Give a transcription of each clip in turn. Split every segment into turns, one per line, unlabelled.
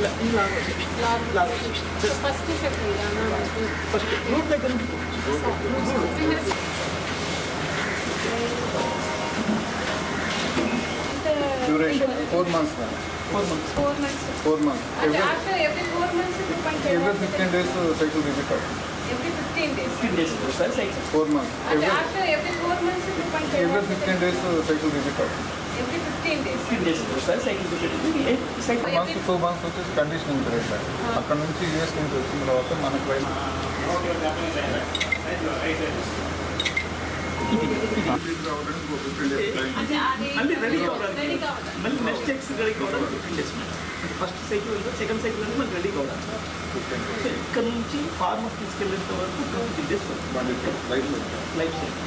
ఇలా ఇలా వచ్చేసి ఇలా వచ్చేసి
ఫస్ట్ సెకండ్
ఫస్ట్ రూట్ దగ్గర నుంచి
duration four months
four months
four months
four months
అంటే
every
after every four months
every fifteen days cycle repeat అవుతుంది
every fifteen days
fifteen days ఒకసారి సైకిల్
ఫోర్ మంత్స్
అంటే
every after every four months
every fifteen days
fifteen days ఒకసారి cycle పెట్టింది cycle
months two months వచ్చేసి conditioning period అక్కడ నుంచి US నుంచి వచ్చిన తర్వాత మనకు రైతు రావడానికి ఒక ఫిఫ్టీన్ డేస్ టైం
అంటే అది
మళ్ళీ రెడీ
రెడీ
కావడానికి
కావాలి
మళ్ళీ నెక్స్ట్ ఎక్స్ రెడీ కావడానికి ఫిఫ్టీన్ డేస్ ఫస్ట్ సైకిల్ వెళ్తే సెకండ్ సైకిల్ వెళ్తే మళ్ళీ రెడీ కావడానికి
ఫిఫ్టీన్
సో ఇక్కడ నుంచి ఫార్మర్ తీసుకెళ్ళేంత వరకు ఫిఫ్టీన్ డేస్
డేస్ రైతు
లైఫ్ సైకిల్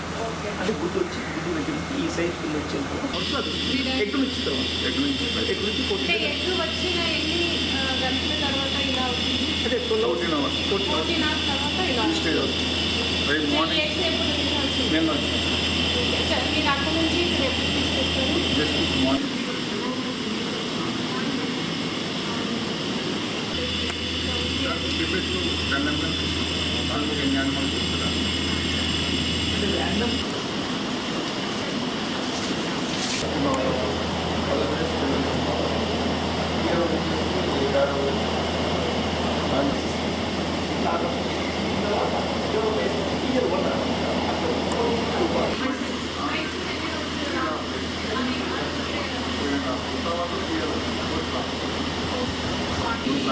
అంటే గుడ్డు వచ్చి గుడ్డు దగ్గర నుంచి ఈ సైజ్ కింద వచ్చేంత వరకు అవుతుంది ఎగ్ నుంచి తర్వాత
ఎక్కడి నుంచి
ఎగ్ నుంచి
అంటే
ఫోర్టీన్
ఎగ్ వచ్చిన ఎన్ని ఆ, గంటల తర్వాత ఇలా అవుతుంది
అంటే twelve
fourteen hours
fourteen hours తర్వాత ఇలా
స్టేజ్ అవుతుంది రేపు మార్నింగ్
ఎగ్స్ ఎప్పుడు మీరు
జస్ట్ మార్నింగ్ దాంట్లో ఎన్ని యానిమల్స్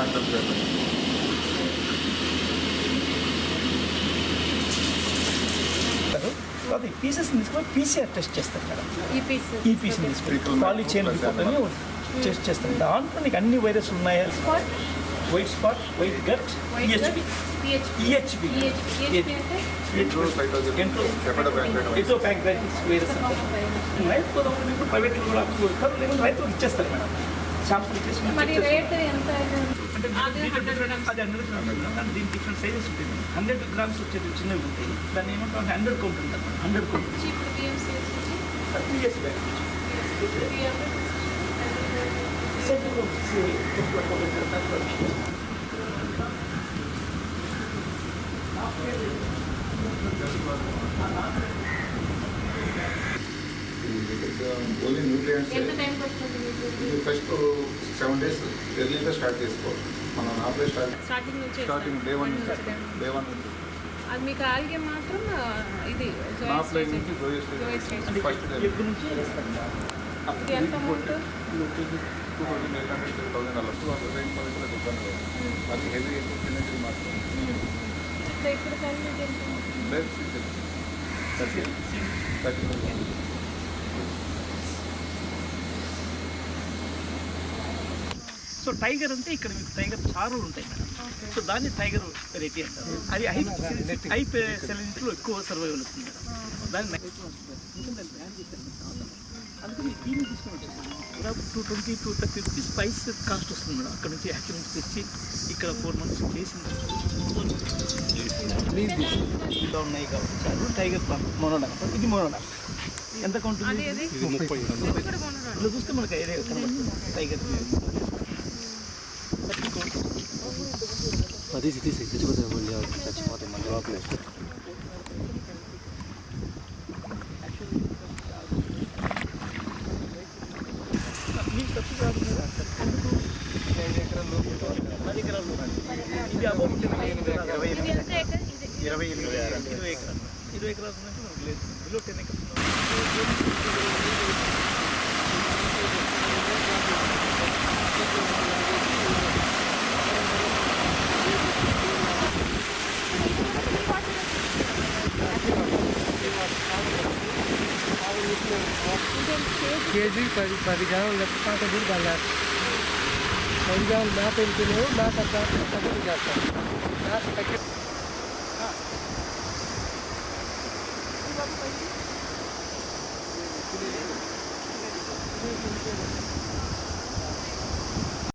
అంటే ర్యాండమ్ అది పీసెస్ తీసుకొని పీసీఆర్ టెస్ట్ చేస్తారు మేడం.
ఈ పీస్
తీసుకొని పాలి చైన్ అని టెస్ట్ చేస్తారు. దాంట్లో నీకు అన్ని వైరస్ ఉన్నాయా? White spot white gut EHP EHP ఎంతో ప్యాంక్రైటిస్ వైరస్ రైతు ఇప్పుడు ప్రైవేట్ కూడా కొడుతారు లేకుంటే రైతులకు ఇచ్చేస్తారు మేడం. శాంపుల్ అంటే
అది
కానీ దీనికి డిఫరెంట్ సైజెస్ ఉంటాయి. హండ్రెడ్ గ్రామ్స్ వచ్చేది చిన్నవి ఉంటాయి. దాన్ని ఏమంటాం హండ్రెడ్ కౌంట్ ఉంటుంది
hundred count
three years back
only nutrients
ఎంత టైం పడుతుంది? మీకు
ఫస్ట్ సెవెన్ డేస్ ఎర్లీగా స్టార్ట్ చేసుకోవాలి. మనం ఆపరే స్టార్ట్
స్టార్టింగ్ నుంచి
starting day
one.
Day one నుంచి.
అది మీకు ఆల్గే మాత్రం ఇది.
నుంచి ఫస్ట్ డే
ఇది ఎంత amount
two thousand eight hundred three thousand అలా టూ హండ్రెడ్ రేంజ్ ఇబ్బంది అది హెవీ తినేది మాత్రం
ఇప్పుడు
థర్టీ థర్టీ
సో టైగర్ అంటే ఇక్కడ మీకు టైగర్ చారులు ఉంటాయి మేడం. సో దాన్ని టైగర్ వెరైటీ అంటారు. అది హై హై సెలెంట్లో ఎక్కువ సర్వైవల్ అవుతుంది మేడం. దాన్ని. అందుకని దీన్ని తీసుకొని వచ్చేసాను. దాదాపు two twenty two thirty rupees price cost వస్తుంది మేడం. అక్కడ నుంచి యాక్చువల్ నుంచి తెచ్చి ఇక్కడ ఫోర్ మంత్స్ చేసిన ఇలా ఉన్నాయి కాబట్టి చాలు. Tiger monodon. ఇది మొనోడా. ఎంత ముప్పై. ఇలా చూస్తే మనకు ఐడియా కనబడుతుంది. టైగర్
అది తీసి తెచ్చుకుంటే మళ్ళీ చచ్చిపోతాయి మళ్ళీ లోపల
మీకు సబ్సిడీ రాకుండా సార్ ఐదు ఎకరాలు పది ఎకరాలు ఇది అబౌట్ ఇరవై ఇరవై
ఇది ఎంత ఎకర్ ఇది
ఇరవై ఇరవై ఇరవై ఎకరాలు ఇరవై ఎకరాలు ఉన్నట్టు మనకు లేదు బిలో టెన్ ఎకర్స్
కేజీ పది పది గ్రాములు లెక్క పాట కూడా పడలేదు పది గ్రాములు మేత వెళ్తున్నావు మేత తగ్గుతుంది చేస్తాం మేత తగ్గి
ఇది